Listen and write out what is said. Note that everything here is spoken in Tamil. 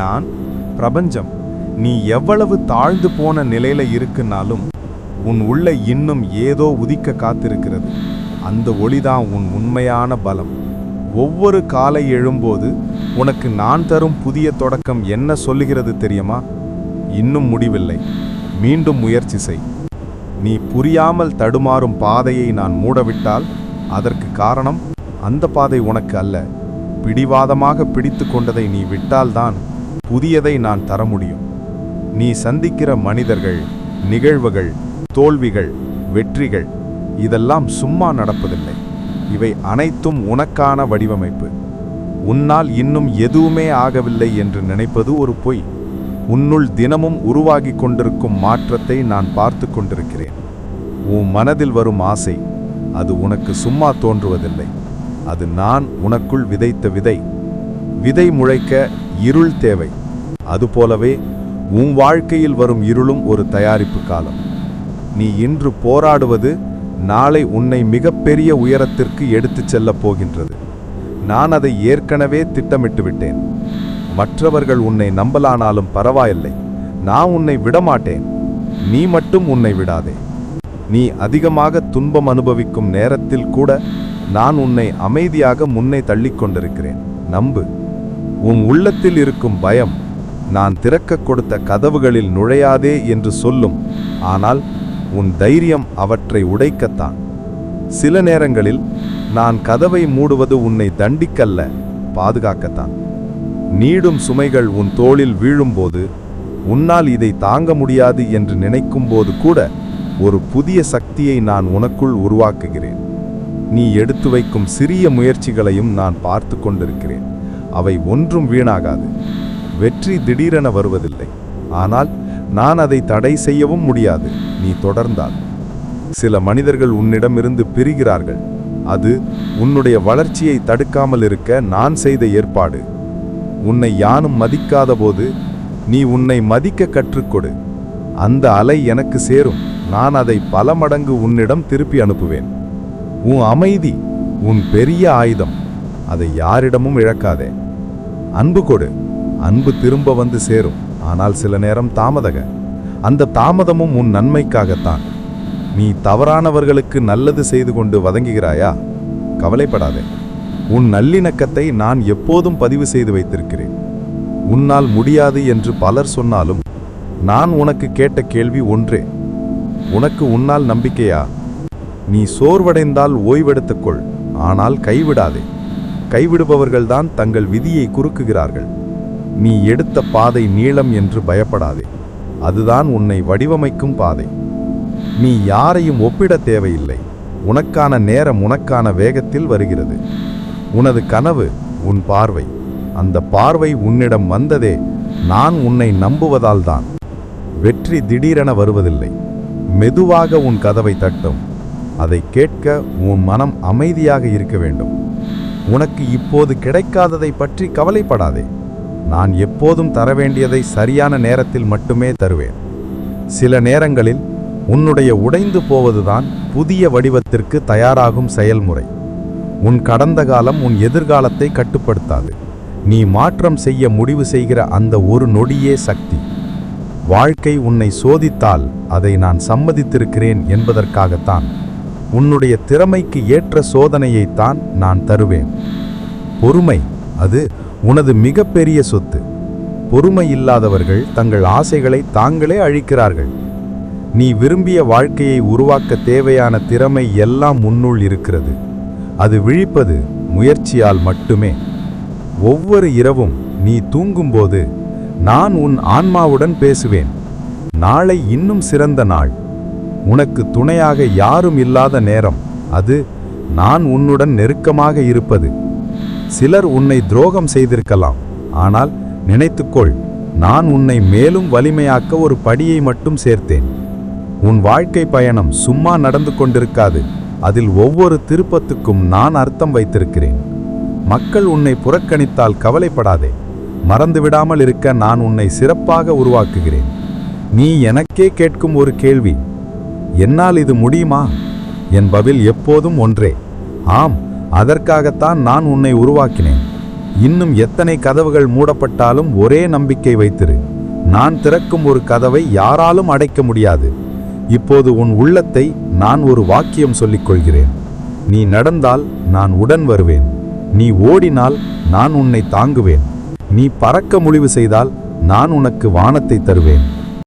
நான் பிரபஞ்சம். நீ எவ்வளவு தாழ்ந்து போன நிலையில இருக்குன்னாலும் உன் உள்ள இன்னும் ஏதோ உதிக்க காத்திருக்கிறது. அந்த ஒளிதான் உன் உண்மையான பலம். ஒவ்வொரு காலை எழும்போது உனக்கு நான் தரும் புதிய தொடக்கம் என்ன சொல்லுகிறது தெரியுமா? இன்னும் முடிவில்லை. மீண்டும் முயற்சி செய். நீ புரியாமல் தடுமாறும் பாதையை நான் மூடவிட்டால் அதற்கு காரணம் அந்த பாதை உனக்கு அல்ல. பிடிவாதமாக பிடித்து கொண்டதை நீ விட்டால்தான் புதியதை நான் தர முடியும் நீ சந்திக்கிற மனிதர்கள் நிகழ்வுகள் தோல்விகள் வெற்றிகள் இதெல்லாம் சும்மா நடப்பதில்லை. இவை அனைத்தும் உனக்கான வடிவமைப்பு. உன்னால் இன்னும் எதுவுமே ஆகவில்லை என்று நினைப்பது ஒரு பொய். உன்னுள் தினமும் உருவாகி கொண்டிருக்கும் மாற்றத்தை நான் பார்த்து கொண்டிருக்கிறேன். உன் மனதில் வரும் ஆசை அது உனக்கு சும்மா தோன்றுவதில்லை. அது நான் உனக்குள் விதைத்த விதை. விதை முளைக்க இருள் தேவை. அதுபோலவே உன் வாழ்க்கையில் வரும் இருளும் ஒரு தயாரிப்பு காலம். நீ இன்று போராடுவது நாளை உன்னை மிகப்பெரிய உயரத்திற்கு எடுத்துச் செல்லப் போகின்றது. நான் அதை ஏற்கனவே திட்டமிட்டு விட்டேன். மற்றவர்கள் உன்னை நம்பலானாலும் பரவாயில்லை. நான் உன்னை விடமாட்டேன். நீ மட்டும் உன்னை விடாதே. நீ அதிகமாக துன்பம் அனுபவிக்கும் நேரத்தில் கூட நான் உன்னை அமைதியாக முன்னே தள்ளிக் கொண்டிருக்கிறேன். நம்பு. உன் உள்ளத்தில் இருக்கும் பயம் நான் திறக்கக் கொடுத்த கதவுகளில் நுழையாதே என்று சொல்லும். ஆனால் உன் தைரியம் அவற்றை உடைக்கத்தான். சில நேரங்களில் நான் கதவை மூடுவது உன்னை தண்டிக்கல்ல பாதுகாக்கத்தான். நீடும் சுமைகள் உன் தோளில் வீழும்போது உன்னால் இதை தாங்க முடியாது என்று நினைக்கும்போது கூட ஒரு புதிய சக்தியை நான் உனக்குள் உருவாக்குகிறேன். நீ எடுத்து வைக்கும் சிறிய முயற்சிகளையும் நான் பார்த்து கொண்டிருக்கிறேன். அவை ஒன்றும் வீணாகாது. வெற்றி திடீரென வருவதில்லை. ஆனால் நான் அதை தடை செய்யவும் முடியாது. நீ தொடர்ந்தால். சில மனிதர்கள் உன்னிடமிருந்து பிரிகிறார்கள். அது உன்னுடைய வளர்ச்சியை தடுக்காமல் இருக்க நான் செய்த ஏற்பாடு. உன்னை யானும் மதிக்காத போது நீ உன்னை மதிக்க கற்றுக்கொடு. அந்த அலை எனக்கு சேரும். நான் அதை பல மடங்கு உன்னிடம் திருப்பி அனுப்புவேன். உன் அமைதி உன் பெரிய ஆயுதம். அதை யாரிடமும் இழக்காதே. அன்பு கொடு. அன்பு திரும்ப வந்து சேரும். ஆனால் சில நேரம் தாமதக. அந்த தாமதமும் உன் நன்மைக்காகத்தான். நீ தவறானவர்களுக்கு நல்லது செய்து கொண்டு வதங்குகிறாயா? கவலைப்படாதே. உன் நல்லிணக்கத்தை நான் எப்போதும் பதிவு செய்து வைத்திருக்கிறேன். உன்னால் முடியாது என்று பலர் சொன்னாலும் நான் உனக்கு கேட்ட கேள்வி ஒன்றே. உனக்கு உன்னால் நம்பிக்கையா? நீ சோர்வடைந்தால் ஓய்வெடுத்துக்கொள் ஆனால் கைவிடாதே. கைவிடுபவர்கள்தான் தங்கள் விதியை குறுக்குகிறார்கள். நீ எடுத்த பாதை நீளம் என்று பயப்படாதே. அதுதான் உன்னை வடிவமைக்கும் பாதை. நீ யாரையும் ஒப்பிட தேவையில்லை. உனக்கான நேரம் உனக்கான வேகத்தில் வருகிறது. உனது கனவு உன் பார்வை. அந்த பார்வை உன்னிடம் வந்ததே. நான் உன்னை நம்புவதால் தான். வெற்றி திடீரென வருவதில்லை. மெதுவாக உன் கதவை தட்டும். அதை கேட்க உன் மனம் அமைதியாக இருக்க வேண்டும். உனக்கு இப்போது கிடைக்காததை பற்றி கவலைப்படாதே. நான் எப்போதும் தர வேண்டியதை சரியான நேரத்தில் மட்டுமே தருவேன். சில நேரங்களில் உன்னுடைய உடைந்து போவதுதான் புதிய வடிவத்திற்கு தயாராகும் செயல்முறை. உன் கடந்த காலம் உன் எதிர்காலத்தை கட்டுப்படுத்தாது. நீ மாற்றம் செய்ய முடிவு செய்கிற அந்த ஒரு நொடியே சக்தி. வாழ்க்கை உன்னை சோதித்தால் அதை நான் சம்மதித்திருக்கிறேன் என்பதற்காகத்தான். உன்னுடைய திறமைக்கு ஏற்ற சோதனையைத்தான் நான் தருவேன். பொறுமை அது உனது மிகப்பெரிய சொத்து. பொறுமை இல்லாதவர்கள் தங்கள் ஆசைகளை தாங்களே அழிக்கிறார்கள். நீ விரும்பிய வாழ்க்கையை உருவாக்க தேவையான திறமை எல்லாம் உன்னுள் இருக்கிறது. அது விழிப்பது முயற்சியால் மட்டுமே. ஒவ்வொரு இரவும் நீ தூங்கும்போது நான் உன் ஆன்மாவுடன் பேசுவேன். நாளை இன்னும் சிறந்த நாள். உனக்கு துணையாக யாரும் இல்லாத நேரம். அது நான் உன்னுடன் நெருக்கமாக இருப்பது. சிலர் உன்னை துரோகம் செய்திருக்கலாம். ஆனால் நினைத்துக்கொள் நான் உன்னை மேலும் வலிமையாக்க ஒரு படியை மட்டும் சேர்த்தேன். உன் வாழ்க்கை பயணம் சும்மா நடந்து கொண்டிருக்காது. அதில் ஒவ்வொரு திருப்பத்துக்கும் நான் அர்த்தம் வைத்திருக்கிறேன். மக்கள் உன்னை புறக்கணித்தால் கவலைப்படாதே. மறந்துவிடாமல் இருக்க நான் உன்னை சிறப்பாக உருவாக்குகிறேன். நீ எனக்கே கேட்கும் ஒரு கேள்வி என்னால் இது முடியுமா? என் பதில் எப்போதும் ஒன்றே. ஆம் அதற்காகத்தான் நான் உன்னை உருவாக்கினேன். இன்னும் எத்தனை கதவுகள் மூடப்பட்டாலும் ஒரே நம்பிக்கை வைத்திரு. நான் திறக்கும் ஒரு கதவை யாராலும் அடைக்க முடியாது. இப்போது உன் உள்ளத்தை நான் ஒரு வாக்கியம் சொல்லிக் கொள்கிறேன். நீ நடந்தால் நான் உடன் வருவேன். நீ ஓடினால் நான் உன்னை தாங்குவேன். நீ பறக்க முடிவு செய்தால் நான் உனக்கு வானத்தை தருவேன்.